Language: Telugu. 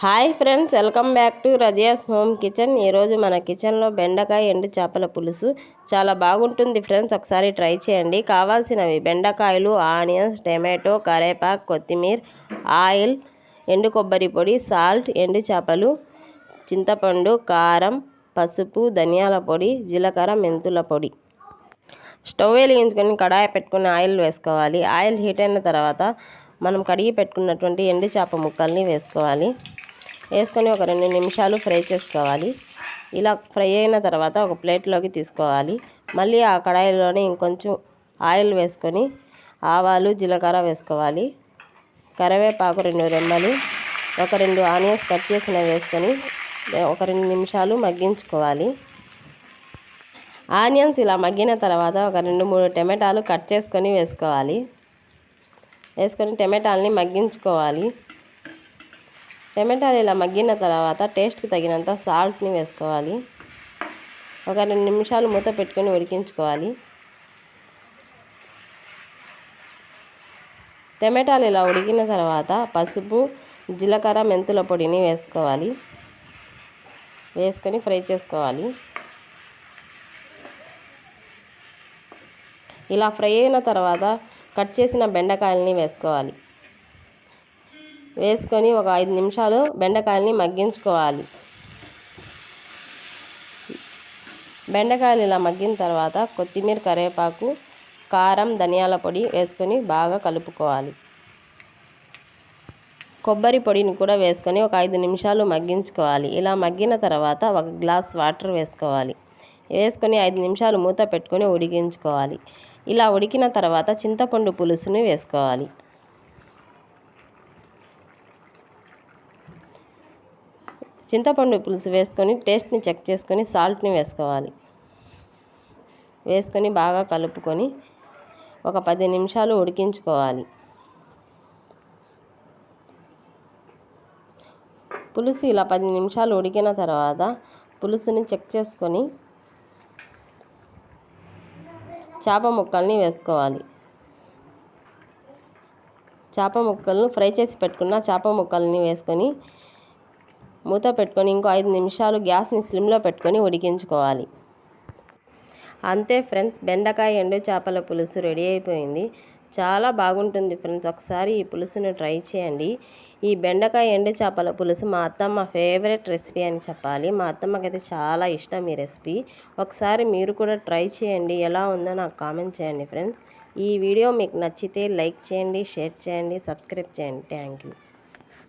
Hi friends welcome back to Razia's home kitchen. ఈరోజు మన కిచెన్లో బెండకాయ ఎండు చేపల పులుసు. చాలా బాగుంటుంది ఫ్రెండ్స్ ఒకసారి ట్రై చేయండి. కావాల్సినవి బెండకాయలు ఆనియన్స్ టమాటో కరేపాకు కొత్తిమీర ఆయిల్ ఎండు కొబ్బరి పొడి సాల్ట్ ఎండు చేపలు చింతపండు కారం పసుపు ధనియాల పొడి జీలకర్ర మెంతుల పొడి. స్టవ్ వెలిగించుకొని కడాయి పెట్టుకుని ఆయిల్ వేసుకోవాలి. ఆయిల్ హీట్ అయిన తర్వాత మనం కడిగి పెట్టుకున్నటువంటి ఎండు చేప ముక్కల్ని వేసుకోవాలి. వేసుకొని ఒక రెండు నిమిషాలు ఫ్రై చేసుకోవాలి. ఇలా ఫ్రై అయిన తర్వాత ఒక ప్లేట్లోకి తీసుకోవాలి. మళ్ళీ ఆ కడాయిలోనే ఇంకొంచెం ఆయిల్ వేసుకొని ఆవాలు జీలకర్ర వేసుకోవాలి. కరివేపాకు రెండు రెమ్మలు ఒక రెండు ఆనియన్స్ కట్ చేసిన వేసుకొని ఒక రెండు నిమిషాలు మగ్గించుకోవాలి. ఆనియన్స్ ఇలా మగ్గిన తర్వాత ఒక రెండు మూడు టమాటాలు కట్ చేసుకొని వేసుకోవాలి. వేసుకొని టమాటాలని మగ్గించుకోవాలి. టమాటాలు ఇలా మగ్గిన తర్వాత టేస్ట్కి తగినంత సాల్ట్ని వేసుకోవాలి. ఒక రెండు నిమిషాలు మూత పెట్టుకొని ఉడికించుకోవాలి. టమాటాలు ఇలా ఉడికిన తర్వాత పసుపు జీలకర్ర మెంతుల పొడిని వేసుకోవాలి. వేసుకొని ఫ్రై చేసుకోవాలి. ఇలా ఫ్రై అయిన తర్వాత కట్ చేసిన బెండకాయలని వేసుకోవాలి. వేసుకొని ఒక ఐదు నిమిషాలు బెండకాయలని మగ్గించుకోవాలి. బెండకాయలు ఇలా మగ్గిన తర్వాత కొత్తిమీర కరివేపాకు కారం ధనియాల పొడి వేసుకొని బాగా కలుపుకోవాలి. కొబ్బరి పొడిని కూడా వేసుకొని ఒక ఐదు నిమిషాలు మగ్గించుకోవాలి. ఇలా మగ్గిన తర్వాత ఒక గ్లాస్ వాటర్ వేసుకోవాలి. వేసుకొని ఐదు నిమిషాలు మూత పెట్టుకొని ఉడికించుకోవాలి. ఇలా ఉడికిన తర్వాత చింతపండు పులుసుని వేసుకోవాలి. చింతపండు పులుసు వేసుకొని టేస్ట్ని చెక్ చేసుకొని సాల్ట్ని వేసుకోవాలి. వేసుకొని బాగా కలుపుకొని ఒక పది నిమిషాలు ఉడికించుకోవాలి. పులుసు ఇలా పది నిమిషాలు ఉడికిన తర్వాత పులుసుని చెక్ చేసుకొని చేప ముక్కల్ని వేసుకోవాలి. చేప ముక్కలను ఫ్రై చేసి పెట్టుకున్న చేప ముక్కల్ని వేసుకొని మూత పెట్టుకొని ఇంకో ఐదు నిమిషాలు గ్యాస్ని స్లిమ్లో పెట్టుకొని ఉడికించుకోవాలి. అంతే ఫ్రెండ్స్ బెండకాయ ఎండు చేపల పులుసు రెడీ అయిపోయింది. చాలా బాగుంటుంది ఫ్రెండ్స్ ఒకసారి ఈ పులుసుని ట్రై చేయండి. ఈ బెండకాయ ఎండు చేపల పులుసు మా అత్తమ్మ ఫేవరెట్ రెసిపీ అని చెప్పాలి. మా అత్తమ్మకైతే చాలా ఇష్టం ఈ రెసిపీ. ఒకసారి మీరు కూడా ట్రై చేయండి ఎలా ఉందో నాకు కామెంట్ చేయండి ఫ్రెండ్స్. ఈ వీడియో మీకు నచ్చితే లైక్ చేయండి షేర్ చేయండి సబ్స్క్రైబ్ చేయండి. Thank you.